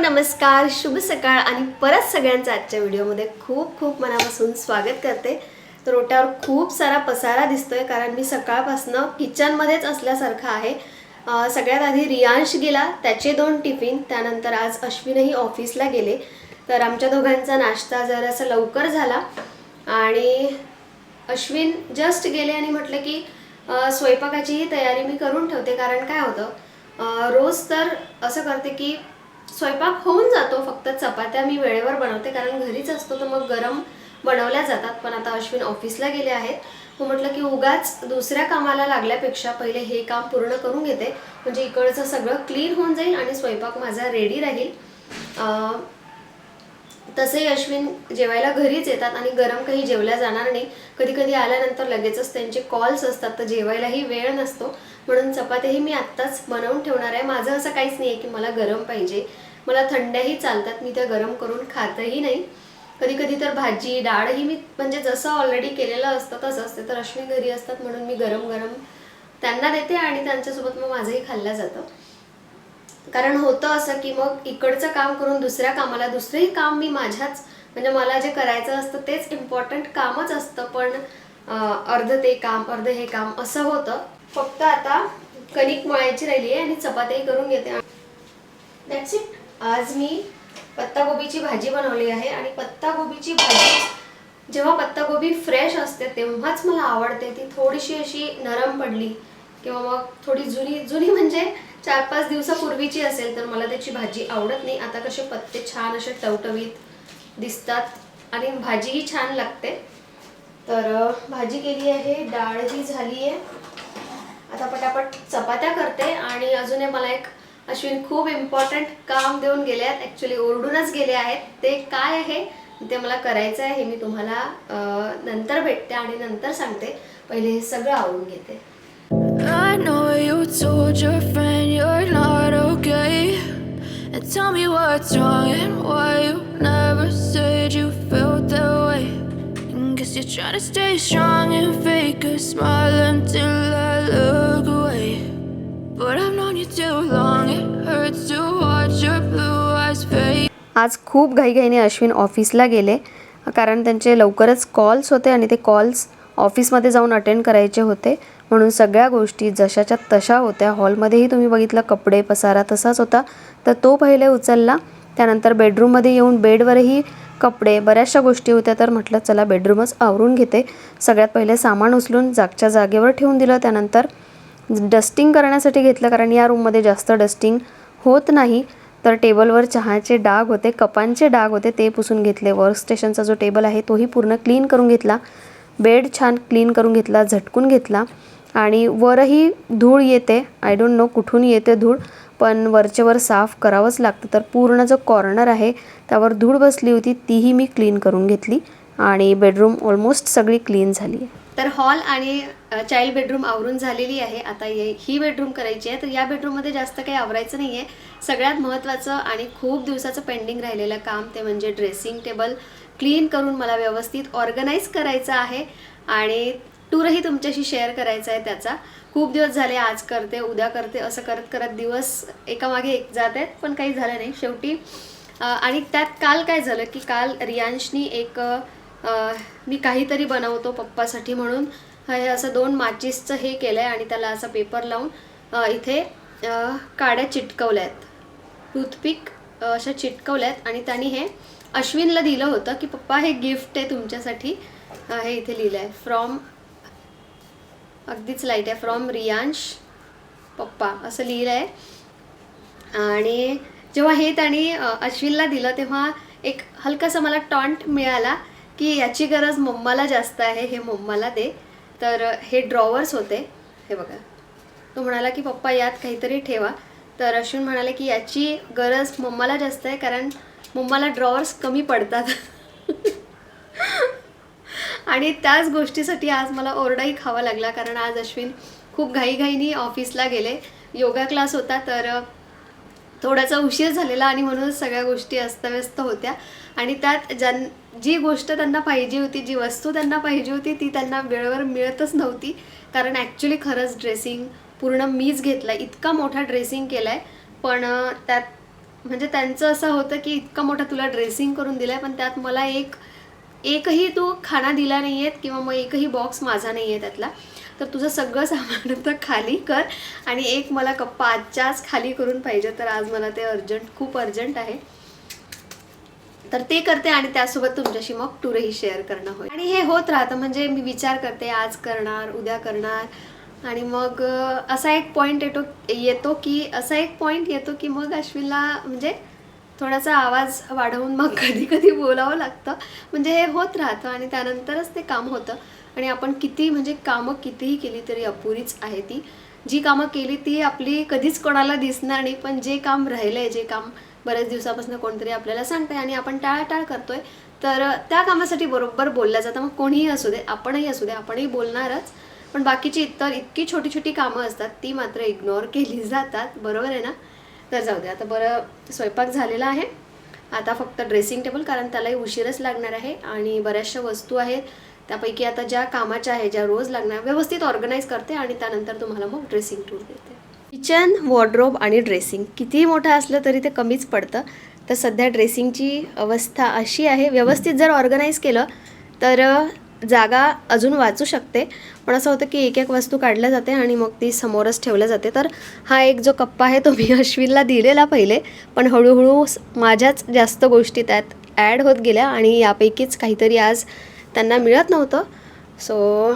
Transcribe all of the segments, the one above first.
नमस्कार शुभ सकाळ आणि परत सगळ्यांचं आजच्या व्हिडिओमध्ये खूप खूप मनापासून स्वागत करते. तर ओट्यावर खूप सारा पसारा दिसतोय कारण मी सकाळपासनं किचनमध्येच असल्यासारखं आहे. सगळ्यात आधी रियांश गेला त्याचे दोन टिफिन त्यानंतर आज अश्विनही ऑफिसला गेले. तर आमच्या दोघांचा नाश्ता जरासा लवकर झाला आणि अश्विन जस्ट गेले आणि म्हटलं की स्वयंपाकाचीही तयारी मी करून ठेवते कारण काय होतं रोज तर असं करते की स्वयंपाक होऊन जातो फक्त चपात्या मी वेळेवर बनवते कारण घरीच असतो तर मग गरम बनवल्या जातात. पण आता अश्विन ऑफिसला गेले आहेत. मग म्हटलं की उगाच दुसऱ्या कामाला लागल्यापेक्षा पहिले हे काम पूर्ण करून घेते. म्हणजे इकडचं सगळं क्लीन होऊन जाईल आणि स्वयंपाक माझा रेडी राहील. अ, तसंही अश्विन जेवायला घरीच येतात आणि गरम काही जेवल्या जाणार नाही. कधी कधी आल्यानंतर लगेचच त्यांचे कॉल्स असतात तर जेवायलाही वेळ नसतो. म्हणून चपात्याही मी आत्ताच बनवून ठेवणार आहे. माझं असं काहीच नाही आहे की मला गरम पाहिजे. मला थंड्याही चालतात. मी त्या गरम करून खातही नाही. कधी कधी तर भाजी डाळही मी म्हणजे जसं ऑलरेडी केलेलं असतं तसं असते. तर अश्विनी घरी असतात म्हणून मी गरम गरम त्यांना देते आणि त्यांच्यासोबत मग माझंही खाल्लं जातं. कारण होतं असं की मग इकडचं काम करून दुसऱ्या कामाला दुसरंही काम मी माझ्याच म्हणजे मला जे करायचं असतं तेच इम्पॉर्टंट कामच असतं. पण अर्ध ते काम अर्ध हे काम असं होतं. फक्त आता कणिक मळायची राहिली आहे आणि चपात्याही करून घेते दॅट्स इट आज मी पत्तागोबीची भाजी बनवली आहे आणि पत्तागोबीची भाजी जेव्हा पत्तागोबी फ्रेश असते तेव्हाच मला आवडते. ती थोडीशी अशी नरम पडली किंवा मग थोडी जुनी जुनी म्हणजे चार पाच दिवसापूर्वीची असेल तर मला त्याची भाजी आवडत नाही. आता कसे पत्ते छान असे टवटवीत दिसतात आणि भाजीही छान लागते. तर भाजी केली आहे डाळ ही झाली आहे. आता पटापट चपात्या करते आणि अजून मला एक अश्विन खूप इम्पॉर्टंट काम देऊन गेले आहेत. ॲक्च्युली ओरडूनच गेले आहेत. ते काय आहे? ते मला करायचं आहे. हे मी तुम्हाला नंतर भेटते आणि नंतर सांगते. पहिले हे सगळं आवडून घेते. I know you told your friend you're not okay. And tell me what's wrong and why you never said you. And guess you're trying to stay strong and fake a smile until I look away. But I've known you too long, it hurts to watch your blue eyes fade. आज खूप घाईघाईने अश्विन ऑफिसला गेले कारण त्यांचे लवकरच calls होते आणि ते कॉल्स ऑफिसमध्ये जाऊन अटेंड करायचे होते म्हणून सगळ्या गोष्टी जशाच्या तशा होत्या हॉलमध्येही तुम्ही बघितलं कपडे पसारा तसाच होता तर तो पहिले उचलला त्यानंतर बेडरूममध्ये येऊन बेडवरही कपडे बऱ्याचशा गोष्टी होत्या तर म्हटलं चला बेडरूमच आवरून घेते. सगळ्यात पहिले सामान उचलून जागच्या जागेवर ठेवून दिलं. त्यानंतर डस्टिंग करण्यासाठी घेतलं कारण या रूममध्ये जास्त डस्टिंग होत नाही. तर टेबलवर चहाचे डाग होते कपांचे डाग होते ते पुसून घेतले. वर्क स्टेशनचा जो टेबल आहे तोही पूर्ण क्लीन करून घेतला. बेड छान क्लीन करून घेतला झटकून घेतला. आणि वरही धूळ येते. आय डोंट नो कुठून येते धूळ. पण वरचे वर साफ करावंच लागतं. तर पूर्ण जो कॉर्नर आहे त्यावर धूळ बसली होती तीही मी क्लीन करून घेतली आणि बेडरूम ऑलमोस्ट सगळी क्लीन झाली आहे. तर हॉल आणि चाइल्ड बेडरूम आवरून झालेली आहे. आता ये- ही बेडरूम करायची आहे. तर या बेडरूममध्ये जास्त काही आवरायचं नाही आहे सगळ्यात महत्त्वाचं आणि खूप दिवसाचं पेंडिंग राहिलेलं काम ते म्हणजे ड्रेसिंग टेबल क्लीन करून मला व्यवस्थित ऑर्गनाईज करायचं आहे. आणि टूरही तुमच्याशी शेअर करायचा आहे त्याचा. खूप दिवस झाले आज करते उद्या करते असं करत करत दिवस एकामागे एक जात आहेत पण काही झालं नाही. शेवटी आणि त्यात काल काय झालं की काल रियांशनी एक मी काहीतरी बनवतो पप्पासाठी म्हणून. हे असं दोन माचीसचं हे केलं आहे आणि त्याला असा पेपर लावून इथे काड्या चिटकवल्या आहेत. टूथपिक अशा चिटकवल्या आहेत आणि त्यांनी हे अश्विनला दिलं होतं की पप्पा हे गिफ्ट आहे तुमच्यासाठी. हे इथे लिहिलं आहे फ्रॉम अगदीच लाइट आहे. फ्रॉम रियांश पप्पा असं लिहिलं आहे आणि जेव्हा हे त्यांनी अश्विनला दिलं तेव्हा एक हलकासा मला टॉन्ट मिळाला की याची गरज मम्माला जास्त आहे हे मम्माला दे. तर हे ड्रॉवर्स होते. हे बघा. तो म्हणाला की पप्पा यात काहीतरी ठेवा. तर अश्विन म्हणाले की याची गरज मम्माला जास्त आहे कारण मम्माला ड्रॉवर्स कमी पडतात. आणि त्याच गोष्टीसाठी आज मला ओरडाही खावा लागला कारण आज अश्विन खूप घाईघाईनी ऑफिसला गेले. योगा क्लास होता तर थोडासा उशीर झालेला आणि म्हणूनच सगळ्या गोष्टी अस्तव्यस्त होत्या. आणि त्यात ज्यां जी गोष्ट त्यांना पाहिजे होती जी वस्तू त्यांना पाहिजे होती ती त्यांना वेळेवर मिळतच नव्हती. कारण ॲक्च्युली खरंच ड्रेसिंग पूर्ण मीच घेतला इतका मोठा ड्रेसिंग केला आहे पण त्यात म्हणजे त्यांचं असं होतं की इतका मोठा तुला ड्रेसिंग करून दिलाय पण त्यात मला एक एकही तू खाना दिला नाही आहेत किंवा मग एकही बॉक्स माझा नाही आहे त्यातला तर तुझं सगळं सामान तर खाली कर आणि एक मला कप्पा आजच्याच खाली करून पाहिजे. तर आज मला ते अर्जंट खूप अर्जंट आहे. तर ते करते आणि त्यासोबत तुमच्याशी मग टूरही शेअर करणं होईल. आणि हे होत राहतं म्हणजे मी विचार करते आज करणार उद्या करणार. आणि मग असा एक पॉईंट येतो येतो की असा एक पॉईंट येतो की मग अश्विनला म्हणजे थोडासा आवाज वाढवून मग कधी कधी बोलावं लागतं. म्हणजे हे होत राहतं आणि त्यानंतरच ते काम होतं. आणि आपण किती म्हणजे कामं कितीही केली तरी अपुरीच आहे ती. जी कामं केली ती आपली कधीच कोणाला दिसणार नाही. पण जे काम राहिलंय जे काम बऱ्याच दिवसापासून कोणतरी आपल्याला सांगतंय आणि आपण टाळाटाळ करतोय तर त्या कामासाठी बरोबर बोललं जातं. मग कोणीही असू दे आपणही असू दे आपणही बोलणारच. पण बाकीची इतर इतकी छोटी छोटी कामं असतात ती मात्र इग्नोर केली जातात. बरोबर आहे ना? तर जाऊ दे आता बरं स्वयंपाक झालेला आहे. आता फक्त ड्रेसिंग टेबल कारण त्यालाही उशीरच लागणार आहे आणि बऱ्याचशा वस्तू आहेत. त्यापैकी आता ज्या कामाच्या आहे ज्या रोज लागणार व्यवस्थित ऑर्गनाईज करते आणि त्यानंतर तुम्हाला मग ड्रेसिंग टूर देते. किचन वॉर्ड्रोब आणि ड्रेसिंग कितीही मोठं असलं तरी ते कमीच पडतं. तर सध्या ड्रेसिंगची अवस्था अशी आहे व्यवस्थित जर ऑर्गनाईज केलं तर जागा अजून वाचू शकते. पण असं होतं की एक एक वस्तू काढल्या जाते आणि मग ती समोरच ठेवल्या जाते. तर हा एक जो कप्पा आहे तो मी अश्विनला दिलेला पहिले. पण हळूहळू माझ्याच जास्त गोष्टी त्यात ॲड होत गेल्या आणि यापैकीच काहीतरी आज त्यांना मिळत नव्हतं. सो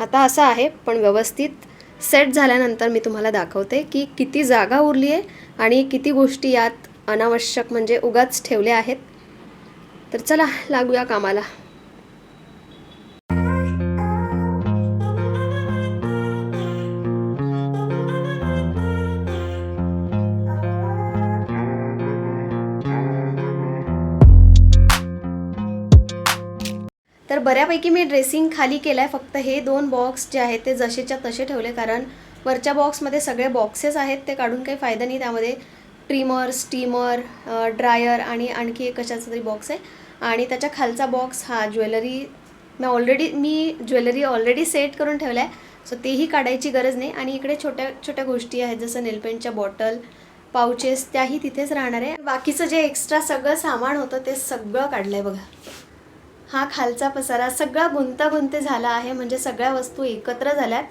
आता असं आहे. पण व्यवस्थित सेट झाल्यानंतर मी तुम्हाला दाखवते की किती जागा उरली आहे आणि किती गोष्टी यात अनावश्यक म्हणजे उगाच ठेवल्या आहेत. तर चला लागूया कामाला. बऱ्यापैकी मी ड्रेसिंग खाली केलं आहे फक्त हे दोन बॉक्स जे आहेत ते जसेच्या तसे ठेवले. कारण वरच्या बॉक्समध्ये सगळे बॉक्सेस आहेत. ते काढून काही फायदा नाही त्यामध्ये. ट्रिमर स्टीमर ड्रायर आणि आणखी एक कशाचा तरी बॉक्स आहे. आणि त्याच्या खालचा बॉक्स हा ज्वेलरी मी ऑलरेडी मी ज्वेलरी ऑलरेडी सेट करून ठेवला आहे सो तेही काढायची गरज नाही. आणि इकडे छोट्या छोट्या गोष्टी आहेत. जसं नेलपेंटच्या बॉटल पाउचेस त्याही तिथेच राहणार आहे. बाकीचं जे एक्स्ट्रा सगळं सामान होतं ते सगळं काढलं आहे बघा. हा खालचा पसारा सगळा गुंतागुंते झाला आहे म्हणजे सगळ्या वस्तू एकत्र झाल्यात.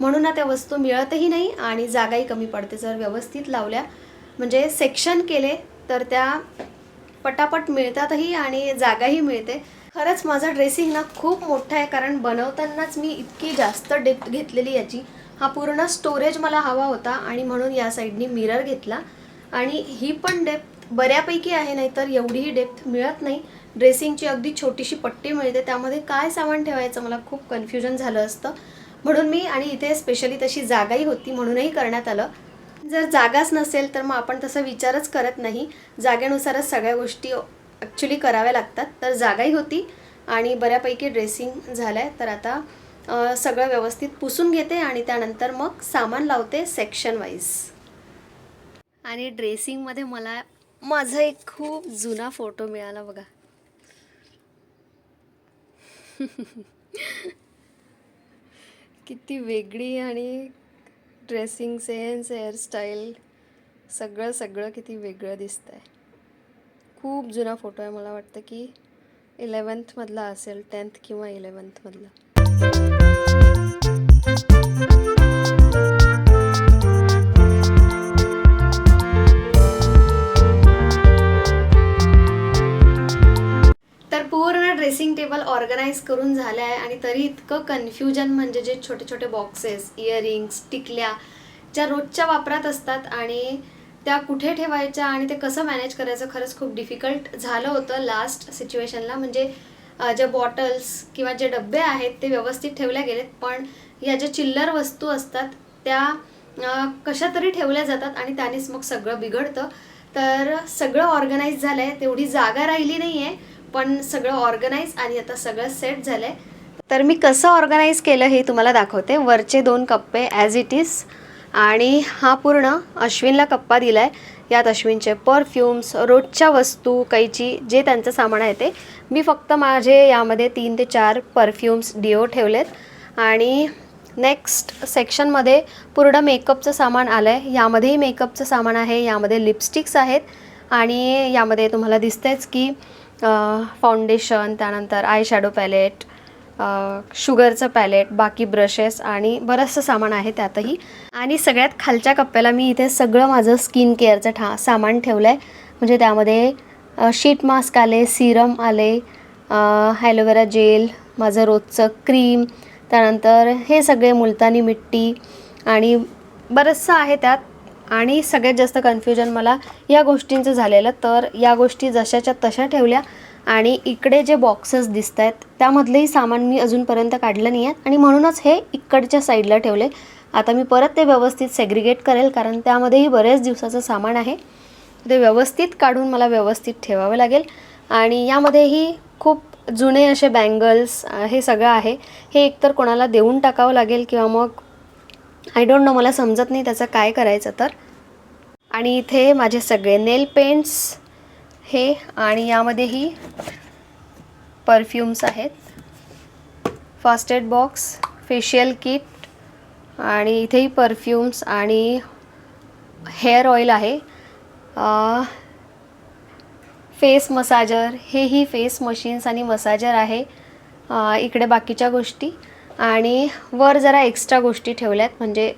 म्हणून ना त्या वस्तू मिळतही नाही आणि जागाही कमी पडते. जर व्यवस्थित लावल्या म्हणजे सेक्शन केले तर त्या पटापट मिळतातही आणि जागाही मिळते. खरंच माझा ड्रेसिंग ना खूप मोठा आहे कारण बनवतानाच मी इतकी जास्त डेप्थ घेतलेली याची. हा पूर्ण स्टोरेज मला हवा होता आणि म्हणून या साईडनी मिरर घेतला. आणि ही पण डेप्थ बऱ्यापैकी आहे नाहीतर एवढीही डेप्थ मिळत नाही. ड्रेसिंगची अगदी छोटीशी पट्टी मिळते. त्यामध्ये काय सामान ठेवायचं मला खूप कन्फ्युजन झालं असतं. म्हणून मी आणि इथे स्पेशली तशी जागाही होती म्हणूनही करण्यात आलं. जर जागाच नसेल तर मग आपण तसा विचारच करत नाही. जागेनुसारच सगळ्या गोष्टी ॲक्च्युली कराव्या लागतात. तर जागाही होती आणि बऱ्यापैकी ड्रेसिंग झालं आहे तर आता सगळं व्यवस्थित पुसून घेते आणि त्यानंतर मग सामान लावते सेक्शन वाईज आणि ड्रेसिंगमध्ये मला माझा एक खूप जुना फोटो मिळाला बघा. किती वेगळी आणि ड्रेसिंग सेन्स हेअरस्टाईल सगळं सगळं किती वेगळं दिसतंय. खूप जुना फोटो आहे मला वाटतं की इलेवन्थमधला असेल टेन्थ किंवा इलेवन्थमधला ड्रेसिंग टेबल ऑर्गनाईज करून झालं आहे आणि तरी इतकं कन्फ्युजन म्हणजे जे छोटे छोटे बॉक्सेस इयरिंग्स टिकल्या ज्या रोजच्या वापरात असतात आणि त्या कुठे ठेवायच्या आणि ते कसं मॅनेज करायचं खरंच खूप डिफिकल्ट झालं होतं लास्ट सिच्युएशनला म्हणजे ज्या बॉटल्स किंवा जे डबे आहेत ते व्यवस्थित ठेवल्या गेलेत पण या ज्या चिल्लर वस्तू असतात त्या कशा तरी ठेवल्या जातात आणि त्यानेच मग सगळं बिघडतं. तर सगळं ऑर्गनाईज झालं आहे तेवढी जागा राहिली नाही आहे पण सगळं ऑर्गनाईज आणि आता सगळं सेट झालं आहे तर मी कसं ऑर्गनाईज केलं हे तुम्हाला दाखवते. वरचे दोन कप्पे ॲज इट इज आणि हा पूर्ण अश्विनला कप्पा दिला आहे यात अश्विनचे परफ्युम्स रोजच्या वस्तू कैची जे त्यांचं सामान आहे ते. मी फक्त माझे यामध्ये तीन ते चार परफ्युम्स डिओ ठेवलेत. आणि नेक्स्ट सेक्शनमध्ये पूर्ण मेकअपचं सामान आलं आहे यामध्येही मेकअपचं सामान आहे. यामध्ये लिपस्टिक्स आहेत. आणि यामध्ये तुम्हाला दिसतंच की फाउंडेशन त्यानंतर आय शॅडो पॅलेट शुगरचं पॅलेट बाकी ब्रशेस आणि बरंचसं सामान आहे त्यातही. आणि सगळ्यात खालच्या कप्प्याला मी इथे सगळं माझं स्किन केअरचं ठा सामान ठेवलं आहे म्हणजे त्यामध्ये शीट मास्क आले सिरम आले ॲलोवेरा जेल माझं रोजचं क्रीम त्यानंतर हे सगळे मुलतानी मिट्टी आणि बरंचसं आहे त्यात. आणि सगळ्यात जास्त कन्फ्युजन मला या गोष्टींचं झालेलं. तर या गोष्टी जशाच्या तशा ठेवल्या आणि इकडे जे बॉक्सेस दिसत आहेत त्यामधलंही सामान मी अजूनपर्यंत काढलं नाही आहेत आणि म्हणूनच हे इकडच्या साईडला ठेवले. आता मी परत ते व्यवस्थित सेग्रिगेट करेल कारण त्यामध्येही बरेच दिवसाचं सामान आहे. ते व्यवस्थित काढून मला व्यवस्थित ठेवावं लागेल. आणि यामध्येही खूप जुने असे बँगल्स हे सगळं आहे. हे एकतर कोणाला देऊन टाकावं लागेल किंवा मग आय डोंट नो मला समजत नाही त्याचं काय करायचं तर. आणि इथे माझे सगळे नेल पेंट्स हे आणि यामध्येही परफ्युम्स आहेत. First aid box facial kit आणि इथेही परफ्युम्स आणि हेअर ऑइल आहे. फेस मसाजर हेही फेस मशीन्स आणि मसाजर आहे. इकडे बाकीच्या गोष्टी. आणि वर जरा एक्स्ट्रा गोष्टी ठेवल्या आहेत म्हणजे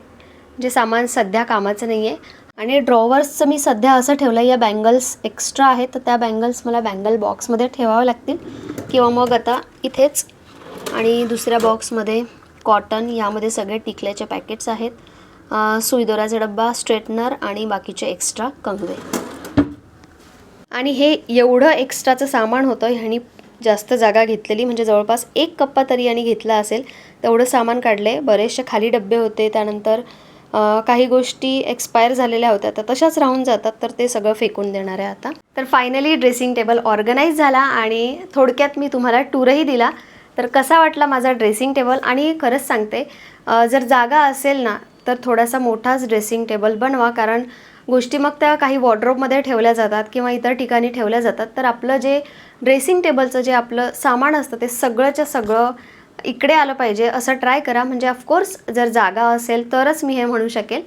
जे सामान सध्या कामाचं नाही आहे आणि ड्रॉवर्सचं मी सध्या असं ठेवलं आहे या बँगल्स एक्स्ट्रा आहेत. तर त्या बँगल्स मला बँगल बॉक्समध्ये ठेवावं लागतील. किंवा मग आता इथेच आणि दुसऱ्या बॉक्समध्ये कॉटन यामध्ये सगळे टिकल्याचे पॅकेट्स आहेत. सुईदोराचा डब्बा स्ट्रेटनर आणि बाकीचे एक्स्ट्रा कंगवे. आणि हे एवढं एक्स्ट्राचं सामान होतं ह्यानी जास्त जागा घेतलेली म्हणजे जवळपास एक कप्पा तरी यांनी घेतला असेल तेवढं सामान काढले. बरेचसे खाली डब्बे होते त्यानंतर काही गोष्टी एक्सपायर झालेल्या होत्या तर तशाच राहून जातात तर ते सगळं फेकून देणार आहे आता. तर फायनली ड्रेसिंग टेबल ऑर्गनाईज झाला आणि थोडक्यात मी तुम्हाला टूरही दिला. तर कसा वाटला माझा ड्रेसिंग टेबल आणि खरंच सांगते जर जागा असेल ना तर थोडासा मोठाच ड्रेसिंग टेबल बनवा कारण गोष्टी मग त्या काही वॉर्ड्रोबमध्ये ठेवल्या जातात किंवा इतर ठिकाणी ठेवल्या जातात. तर आपलं जे ड्रेसिंग टेबलचं जे आपलं सामान असतं ते सगळंच्या सगळं इकडे आलं पाहिजे असं ट्राय करा. म्हणजे ऑफकोर्स जर जागा असेल तरच मी हे म्हणू शकेल.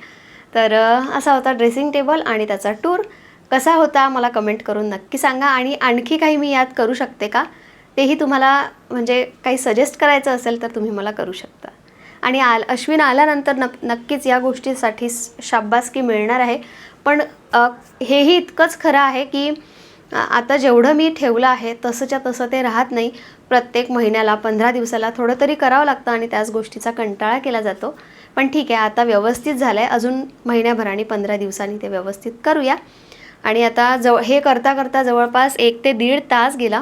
तर असा होता ड्रेसिंग टेबल आणि त्याचा टूर कसा होता मला कमेंट करून नक्की सांगा आणि आणखी काही मी यात करू शकते का? तेही तुम्हाला म्हणजे काही सजेस्ट करायचं असेल तर तुम्ही मला करू शकता. आणि आल अश्विन आल्यानंतर न नक्कीच या गोष्टीसाठी शाब्बासकी मिळणार आहे. पण हेही इतकंच खरं आहे की आता जेवढं मी ठेवलं आहे तसंच्या तसं ते राहत नाही. प्रत्येक महिन्याला पंधरा दिवसाला थोडं तरी करावं लागतं आणि त्याच गोष्टीचा कंटाळा केला जातो. पण ठीक आहे आता व्यवस्थित झालं आहे अजून महिन्याभर आणि पंधरा दिवसांनी ते व्यवस्थित करूया. आणि आता जव हे करता करता जवळपास एक ते दीड तास गेला.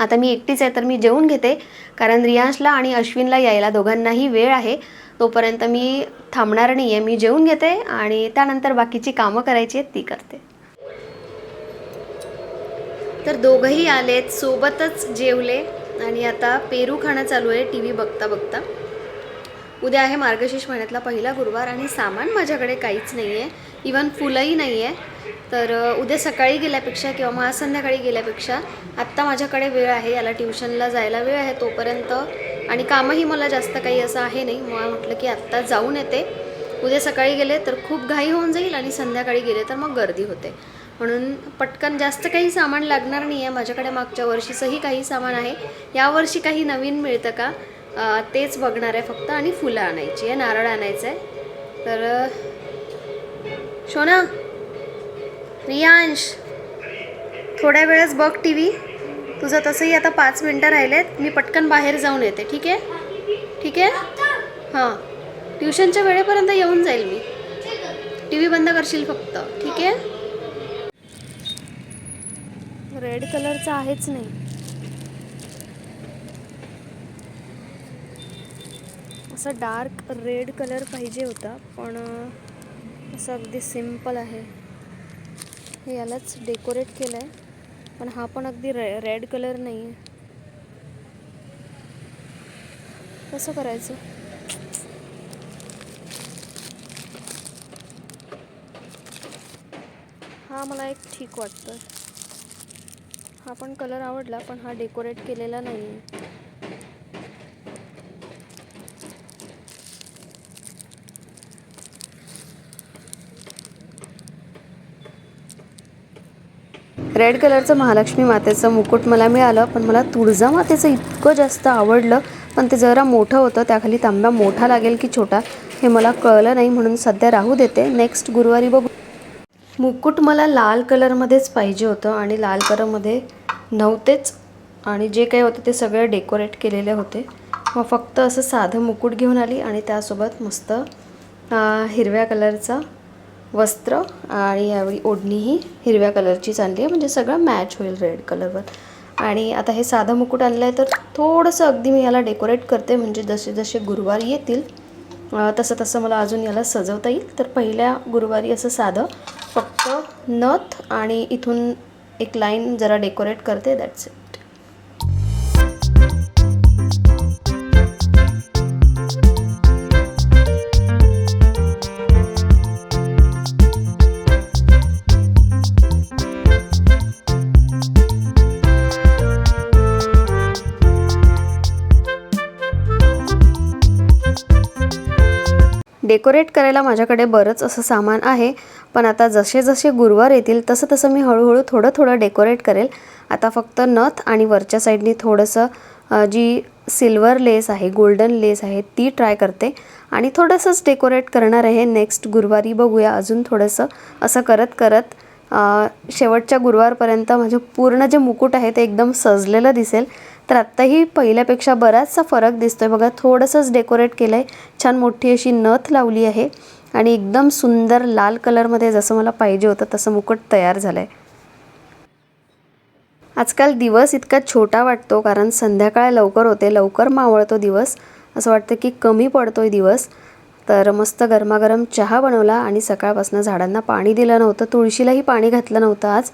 आता मी एकटीच आहे तर मी जेवून घेते. कारण रियांशला आणि अश्विनला यायला दोघांनाही वेळ आहे. तोपर्यंत मी थांबणार नाही आहे मी जेवून घेते आणि त्यानंतर बाकीची कामं करायची आहेत ती करते. तर दोघंही आलेत सोबतच जेवले आणि आता पेरू खाणं चालू आहे टी व्ही बघता बघता उद्या आहे मार्गशीर्ष महिन्यातला पहिला गुरुवार आणि सामान माझ्याकडे काहीच नाही आहे इवन फुलंही नाही आहे तर उद्या सकाळी गेल्यापेक्षा किंवा मग आज संध्याकाळी गेल्यापेक्षा आत्ता माझ्याकडे वेळ आहे. याला ट्युशनला जायला वेळ आहे तोपर्यंत. आणि कामही मला जास्त काही असं आहे नाही. मग म्हटलं की आत्ता जाऊन येते. उद्या सकाळी गेले तर खूप घाई होऊन जाईल आणि संध्याकाळी गेले तर मग गर्दी होते. म्हणून पटकन जास्त काही सामान लागणार नाही आहे माझ्याकडे मागच्या वर्षीचंही काही सामान आहे. यावर्षी काही नवीन मिळतं का? तेच बघणार आहे फक्त आणि फुलं आणायची आहे नारळ आणायचं आहे. तर शोना रियांश थोड्या वेळेस बघ टी व्ही तुझं तसंही आता पाच मिनटं राहिलेत. मी पटकन बाहेर जाऊन येते ठीक आहे? ठीक आहे? हां. ट्युशनच्या वेळेपर्यंत येऊन जाईल मी. टी व्ही बंद करशील फक्त ठीक आहे? रेड कलरचा आहेच नाही. असा डार्क रेड कलर पाहिजे होता पण असं अगदी सिंपल आहे. हे यालाच डेकोरेट केलं आहे पण हा पण अगदी रे रेड कलर नाही आहे कसं करायचं? हा मला एक ठीक वाटतं हा पण कलर आवडला पण हा डेकोरेट केलेला नाही आहे रेड कलरचं महालक्ष्मी मातेचं मुकुट मला मिळालं पण मला तुळजा मातेचं इतकं जास्त आवडलं. पण ते जरा मोठं होतं त्याखाली तांब्या मोठा लागेल की छोटा हे मला कळलं नाही म्हणून सध्या राहू देते. नेक्स्ट गुरुवारी बघू. मुकुट मला लाल कलरमध्येच पाहिजे होतं आणि लाल कलरमध्ये नव्हतेच. आणि जे काही होतं ते सगळे डेकोरेट केलेले होते. मग फक्त असं साधं मुकुट घेऊन आली आणि त्यासोबत मस्त हिरव्या कलरचा वस्त्र आणि यावेळी ओढणीही हिरव्या कलरचीच आणली आहे. म्हणजे सगळं मॅच होईल रेड कलरवर आणि आता हे साधं मुकुट आणलं आहे तर थोडंसं अगदी मी याला डेकोरेट करते. म्हणजे जसे जसे गुरुवार येतील तसं तसं मला अजून याला सजवता येईल. तर पहिल्या गुरुवारी असं साधं फक्त नथ आणि इथून एक लाईन जरा डेकोरेट करते. दॅट्स इट डेकोरेट करायला माझ्याकडे बरंच असं सामान आहे पण आता जसे जसे गुरुवार येतील तसं तसं मी हळूहळू थोडं थोडं डेकोरेट करेल. आता फक्त नथ आणि वरच्या साईडनी थोडंसं जी सिल्वर लेस आहे गोल्डन लेस आहे ती ट्राय करते. आणि थोडंसंच डेकोरेट करणार आहे. नेक्स्ट गुरुवारी बघूया अजून थोडंसं. असं करत करत शेवटच्या गुरुवारपर्यंत माझं पूर्ण जे मुकुट आहे ते एकदम सजलेलं दिसेल. तर आत्ताही पहिल्यापेक्षा बराचसा फरक दिसतोय. बघा थोडंसंच डेकोरेट केलं आहे छान मोठी अशी नथ लावली आहे आणि एकदम सुंदर लाल कलरमध्ये जसं मला पाहिजे होतं तसं मुकुट तयार झालं आहे आजकाल दिवस इतका छोटा वाटतो कारण संध्याकाळ लवकर होते लवकर मावळतो दिवस. असं वाटतं की कमी पडतोय दिवस. तर मस्त गरमागरम चहा बनवला आणि सकाळपासून झाडांना पाणी दिलं नव्हतं. तुळशीलाही पाणी घातलं नव्हतं आज.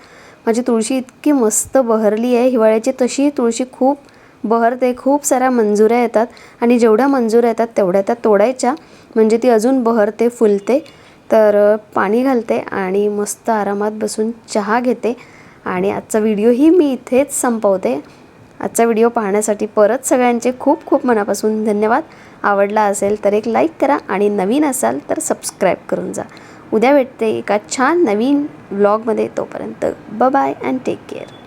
माझी तुळशी इतकी मस्त बहरली आहे. हिवाळ्याची तशी तुळशी खूप बहरते. खूप साऱ्या मंजुऱ्या येतात आणि जेवढ्या मंजुऱ्या येतात तेवढ्या त्या तोडायच्या. म्हणजे ती अजून बहरते फुलते. तर पाणी घालते आणि मस्त आरामात बसून चहा घेते. आणि आजचा व्हिडिओही मी इथेच संपवते. आजचा व्हिडिओ पाहण्यासाठी परत सगळ्यांचे खूप खूप मनापासून धन्यवाद. आवडला असेल तर एक लाईक करा आणि नवीन असाल तर सबस्क्राईब करून जा. उद्या भेटते एका छान नवीन व्लॉगमध्ये तोपर्यंत ब बाय अँड टेक केअर